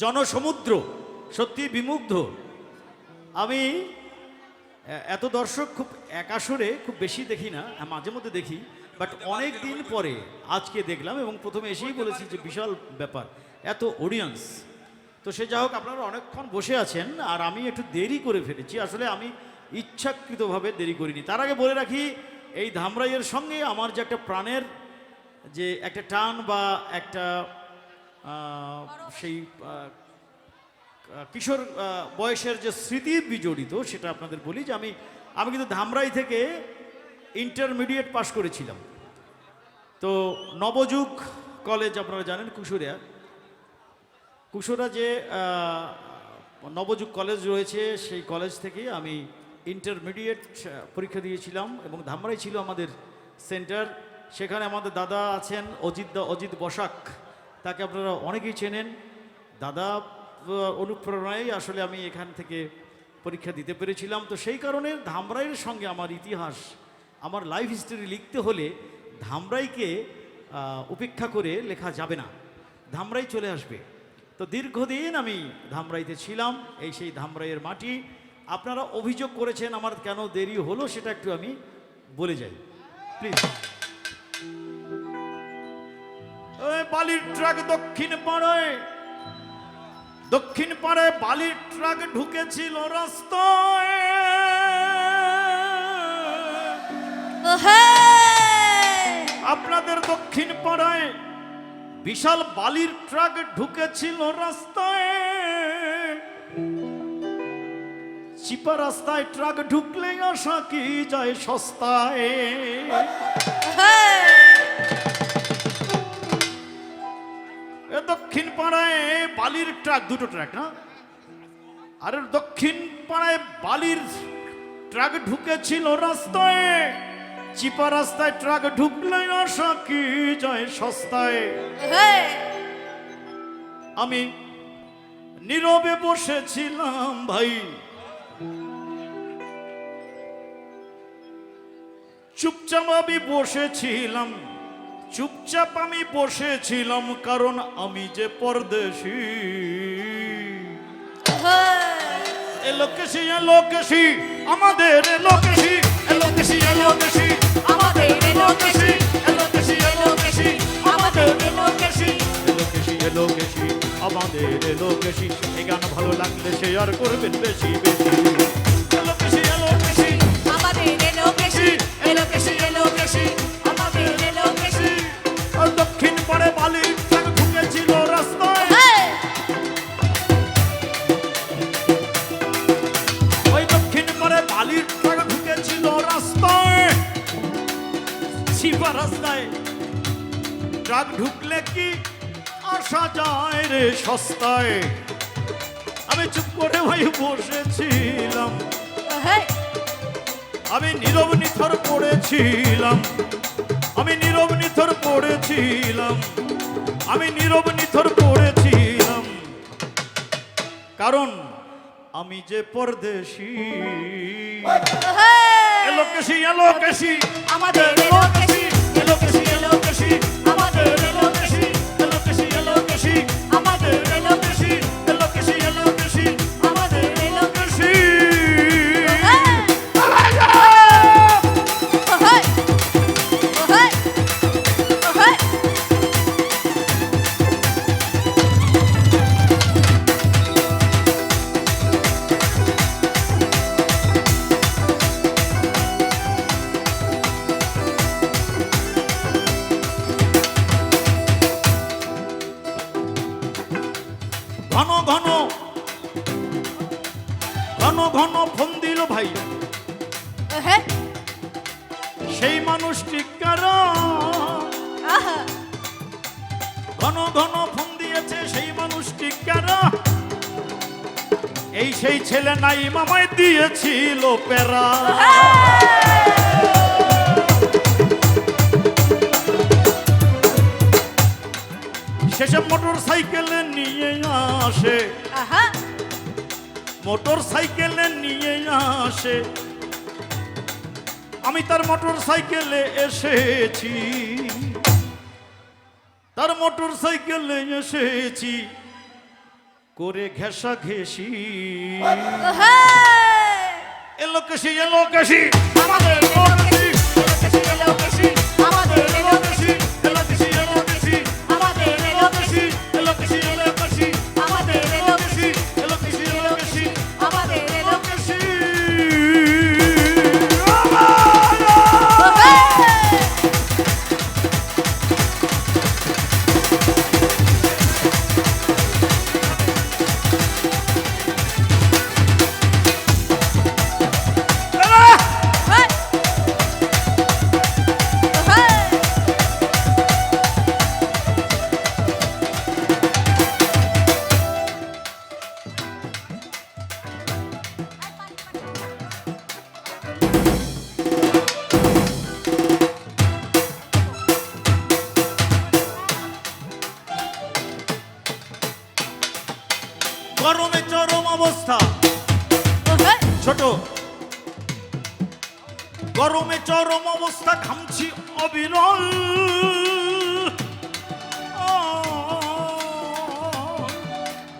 জনসমুদ্র সত্যি বিমুগ্ধ। আমি এত দর্শক খুব একাশরে খুব বেশি দেখি না হ্যাঁ, মাঝে মধ্যে দেখি বাট অনেক দিন পরে আজকে দেখলাম এবং প্রথমে এসেই বলেছি যে বিশাল ব্যাপার এত অডিয়েন্স তো সে যা হোক আপনারা অনেকক্ষণ বসে আছেন আর আমি একটু দেরি করে ফেলেছি আসলে আমি ইচ্ছাকৃতভাবে দেরি করিনি। তার আগে বলে রাখি এই ধামরাইয়ের সঙ্গে আমার যে একটা প্রাণের যে একটা টান বা একটা সেই কিশোর বয়সের যে স্মৃতি বিজড়িত, সেটা আপনাদের বলি যে আমি আমি কিন্তু ধামরাই থেকে ইন্টারমিডিয়েট পাশ করেছিলাম। তো নবযুগ কলেজ আপনারা জানেন কুশোরিয়া। কুশোরা যে নবযুগ কলেজ রয়েছে, সেই কলেজ থেকে আমি ইন্টারমিডিয়েট পরীক্ষা দিয়েছিলাম এবং ধামরাই ছিল আমাদের সেন্টার সেখানে আমাদের দাদা আছেন অজিত দা, অজিত বসাক। তাকে আপনারা অনেকেই চেনেন। দাদা অনুপ্রেরণায় আসলে আমি এখান থেকে পরীক্ষা দিতে পেরেছিলাম। তো সেই কারণে ধামরাইয়ের সঙ্গে আমার ইতিহাস, আমার লাইফ হিস্টোরি লিখতে হলে ধামরাইকে উপেক্ষা করে লেখা যাবে না। ধামরাই চলে আসবে। তো দীর্ঘদিন আমি ধামরাইতে ছিলাম, এই সেই ধামরাইয়ের মাটি। আপনারা অভিযোগ করেছেন আমার কেন দেরি হলো সেটা একটু আমি বলে যাই। প্লিজ বালির ট্রাক দক্ষিণ পাড়ায় দক্ষিণ পাড়ায় বালির ট্রাক ঢুকেছিল রাস্তায়। আপনাদের দক্ষিণ পাড়ায় বিশাল বালির ট্রাক ঢুকেছিল রাস্তায়। চিপা রাস্তায় ট্রাক ঢুকলে আসা কি যায় সস্তায়। দক্ষিণ পাড়ায় বালির ট্রাক দুটো ট্রাক না? আর দক্ষিণ পাড়ায় বালির ট্রাক ঢুকেছিল রাস্তায়। চিপা রাস্তায় ট্রাক ঢুকলে আসা কি যায় সস্তায়। আমি নীরবে বসেছিলাম ভাই। চুপচাপ আমি বসেছিলাম। চুপচাপ আমি বসেছিলাম কারণ আমি যে পরদেশি এলোকেশি এলোকেশি আমাদের এলোকেশি এলোকেশি এলোকেশি আমাদের এলোকেশি এলোকেশি এলোকেশি আমাদের এলোকেশি এলোকেশি এলোকেশি আমাদের এলোকেশি এই গান ভালো লাগলে শেয়ার করবেন বেশি বেশি সস্তায়। আমি চুপ করে ভাই বসেছিলাম। আমি নীরব নিথর পড়েছিলাম। আমি নীরব নিথর পড়েছিলাম। আমি নীরব নিথর পড়েছিলাম। কারণ আমি যে পরদেশি। এলোকেশি এলোকেশি আমাদের এলোকেশি ঘন ফোন দিল ভাই সেই মানুষটি কারণ ঘন ঘন ফোন দিয়েছে সেই মানুষটি কেন এই সেই ছেলে নাই মামায় দিয়েছিল পেরা শেষে মোটর সাইকেলে নিয়ে আসে। মোটর সাইকেলে নিয়ে আসে। আমি তার মোটর সাইকেলে এসেছি। তার মোটর সাইকেলে এসেছি। করে ঘেঁষা ঘেঁষি। হে! এলো কেশি এলো কেশি আমাদের এলোকেশি, এলোকেশি, এলোকেশি, আমাদের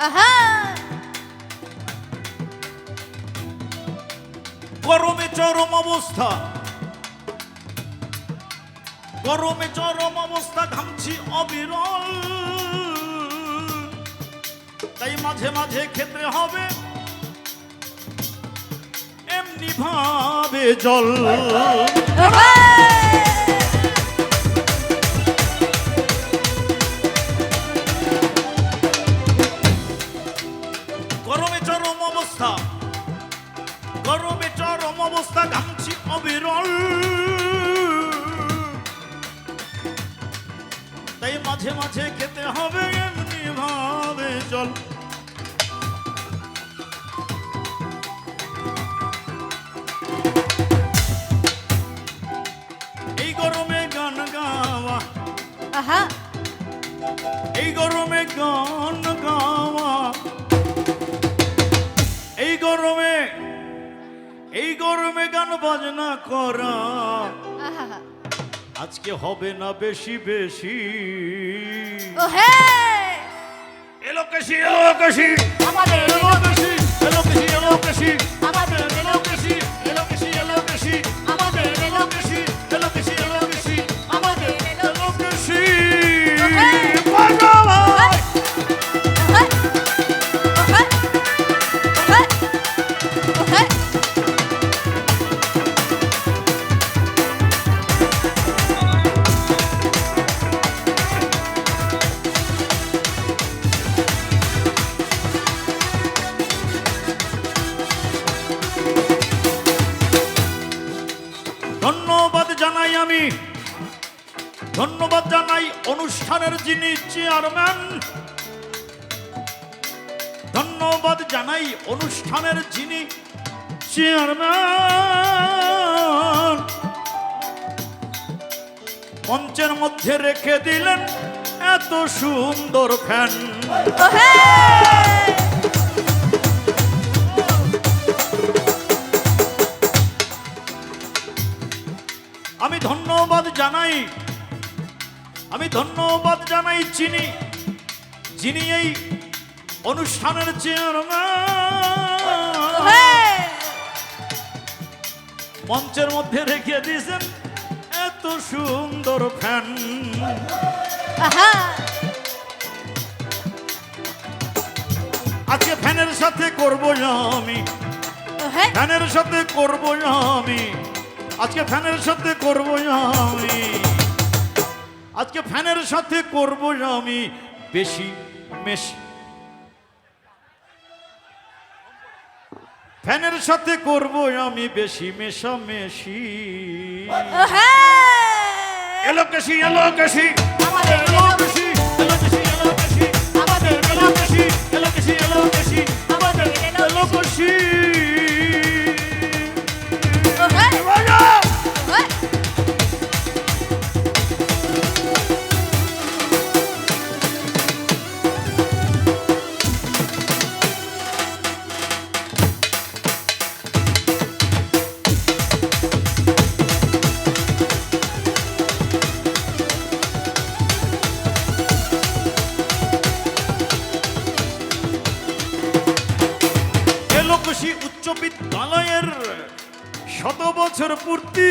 আহা! গরমে চরম অবস্থা। গরমে চরম অবস্থা ঘামছি অবিরল। তাই মাঝে মাঝে খেতে হবে। এমনি ভাবে জল। গরমে গান গাওয়া। আহা! এই গরমে গান গাওয়া। এই গরমে এই গরমে গান বাজনা করা। আজকে হবে না বেশি বেশি। ও হে! এলো কেশি এলো কেশি। আমাদের এলো কেশি এলো কেশি এলো কেশি। আমাদের ধন্যবাদ জানাই আমি। ধন্যবাদ জানাই অনুষ্ঠানের যিনি চেয়ারম্যান। ধন্যবাদ জানাই অনুষ্ঠানের যিনি চেয়ারম্যান। মঞ্চের মধ্যে রেখে দিলেন এত সুন্দর ফ্যান। আমি ধন্যবাদ জানাই। আমি ধন্যবাদ জানাই চিনি যিনি এই অনুষ্ঠানের মঞ্চের মধ্যে রেখে দিয়েছেন এত সুন্দর ফ্যান! আজকে ফ্যানের সাথে করব আমি। ফ্যানের সাথে করব আমি। আজকে ফ্যানের সাথে করব আমি। আজকে ফ্যানের সাথে করব আমি বেশি মেশি। ফ্যানের সাথে করব আমি বেশি মেশামেশি। ও হে! এলোকেশি এলোকেশি আমাদের এলোকেশি এলোকেশি এলোকেশি আমাদের এলোকেশি এলোকেশি এলোকেশী উচ্চ বিদ্যালয়ের শত বছর পূর্তি।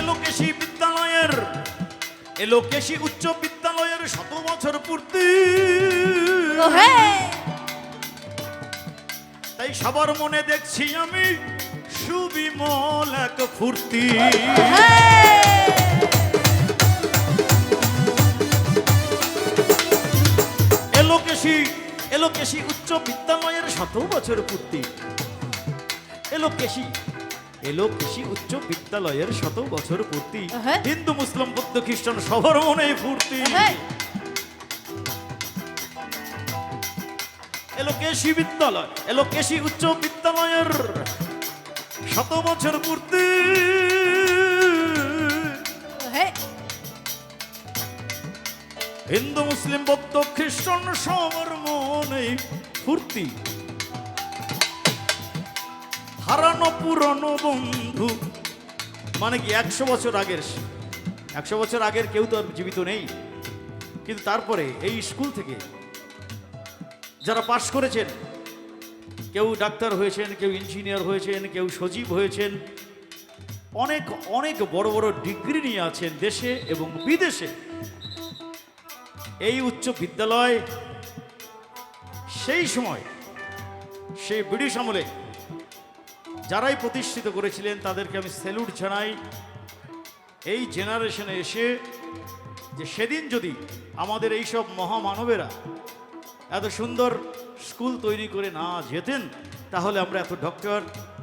এলোকেশী বিদ্যালয়ের এলোকেশী উচ্চ বিদ্যালয়ের শত বছর পূর্তি। তাই সবার মনে দেখছি আমি সুবিমল এক ফুর্তি। এলোকেশী উচ্চ বিদ্যালয়ের শত বছর পূর্তি। এলোকেশী এলোকেশী উচ্চ বিদ্যালয়ের শত বছর পূর্তি। হ্যাঁ। হিন্দু মুসলিম বৌদ্ধ খ্রিস্টান সবার মনে ফুর্তি। ওহে এলোকেশী বিদ্যালয় এলোকেশী উচ্চ বিদ্যালয়ের শত বছর পূর্তি। হিন্দু মুসলিম বৌদ্ধ খ্রিস্টান সবার মনে ফুর্তি। হারানো পুরনো বন্ধু। মানে কি, একশো বছর আগের একশো বছর আগের কেউ তো আর জীবিত নেই। কিন্তু তারপরে এই স্কুল থেকে যারা পাশ করেছেন, কেউ ডাক্তার হয়েছেন, কেউ ইঞ্জিনিয়ার হয়েছেন, কেউ সজীব হয়েছেন, অনেক অনেক বড় বড় ডিগ্রি নিয়ে আছেন দেশে এবং বিদেশে। এই উচ্চ বিদ্যালয় সেই সময় সেই ব্রিটিশ আমলে যারাই প্রতিষ্ঠিত করেছিলেন, তাদেরকে আমি স্যালুট জানাই। এই জেনারেশনে এসে যে সেদিন যদি আমাদের এইসব মহামানবেরা এত সুন্দর স্কুল তৈরি করে না যেতেন, তাহলে আমরা এত ডক্টর,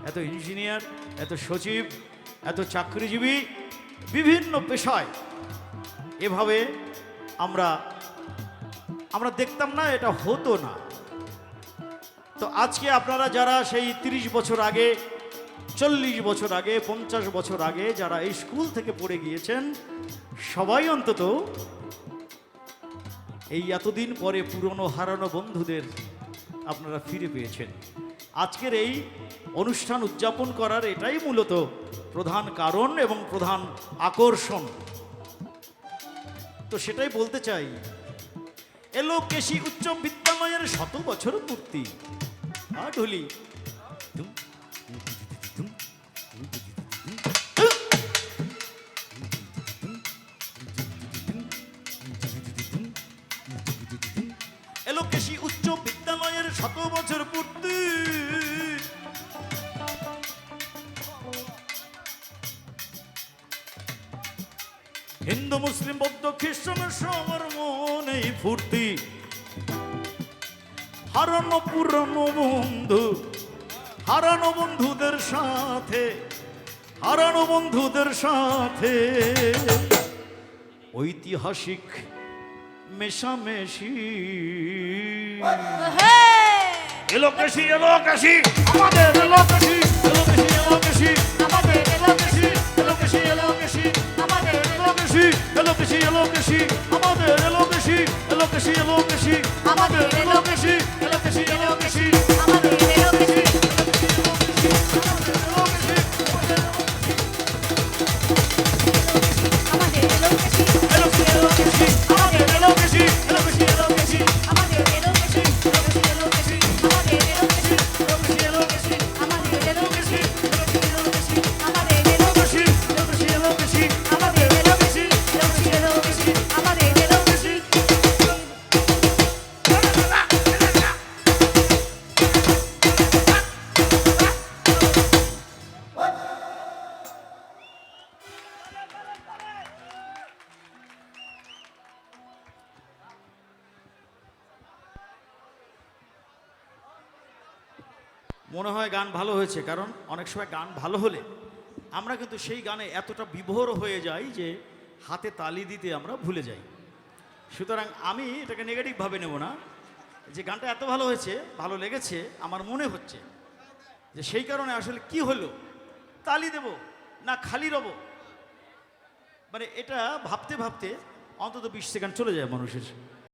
এত ইঞ্জিনিয়ার, এত সচিব, এত চাকরিজীবী বিভিন্ন পেশায় এভাবে আমরা আমরা দেখতাম না, এটা হতো না। তো আজকে আপনারা যারা সেই তিরিশ বছর আগে, চল্লিশ বছর আগে, পঞ্চাশ বছর আগে যারা এই স্কুল থেকে পড়ে গিয়েছেন, সবাই অন্তত এই এতদিন পরে পুরনো হারানো বন্ধুদের আপনারা ফিরে পেয়েছেন। আজকের এই অনুষ্ঠান উদযাপন করার এটাই মূলত প্রধান কারণ এবং প্রধান আকর্ষণ। তো সেটাই বলতে চাই এলো কেশি উচ্চ বিদ্যালয়ের শত বছর পূর্তি ঢুলি ধুম, ধুম, এলো কেশি উচ্চ বিদ্যালয়ের শত বছর পূর্তি হিন্দু মুসলিম বৌদ্ধ খ্রিস্টান সবার মনে ফুর্তি হারানো পুরনো বন্ধু হারানো বন্ধুদের সাথে হারানো বন্ধুদের সাথে। ঐতিহাসিক মেশামেশি। এলোকেশি এলোকেশি আমাদের এলোকেশি এলোকেশি এলোকেশি এলোকেশি এলো কৃষি আমাদের এলোকেশি এলোকেশি এলোকেশি আমাদের এলো কৃষি এলো কৃষি এলো এলোকেশি হয় গান ভালো হয়েছে, কারণ অনেক সময় গান ভালো হলে আমরা কিন্তু সেই গানে এতটা বিভোর হয়ে যাই যে হাতে তালি দিতে আমরা ভুলে যাই। সুতরাং আমি এটাকে নেগেটিভভাবে নেব না, যে গানটা এত ভালো হয়েছে, ভালো লেগেছে, আমার মনে হচ্ছে যে সেই কারণে আসলে কি হলো, তালি দেব না খালি রব? মানে এটা ভাবতে ভাবতে অন্তত বিশ সেকেন্ড চলে যায় মানুষের।